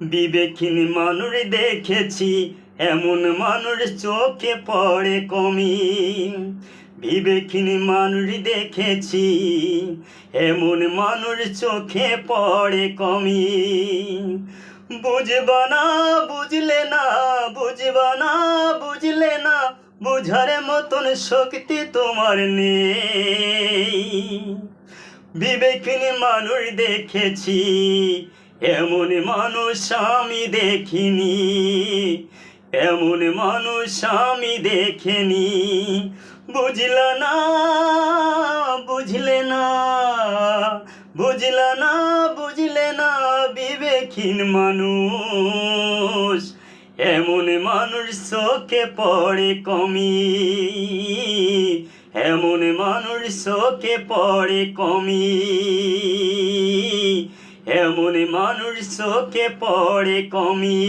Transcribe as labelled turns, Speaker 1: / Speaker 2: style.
Speaker 1: বিবেকহীন মানুষ দেখেছি, এমন মানুষ চোখে পড়ে কমি। বিবেকহীন মানুষ দেখেছি, এমন মানুষ চোখে পড়ে কমি। বুঝবা না, বুঝলে না, বুঝবা না, বুঝলে না, বুঝার মতন শক্তি তোমার নেই। বিবেকহীন মানুষ দেখেছি এমন মানুষ আমি দেখিনি, এমন মানুষ আমি দেখিনি। বুঝলা না, বুঝলে না, বুঝলা না, বুঝলে না বিবেকহীন মানুষ। এমন মানুষ চোখে পড়ে কমি, এমন মানুষ চোখে পড়ে কমি। এমন মানুষ চোখে পড়ে কমি।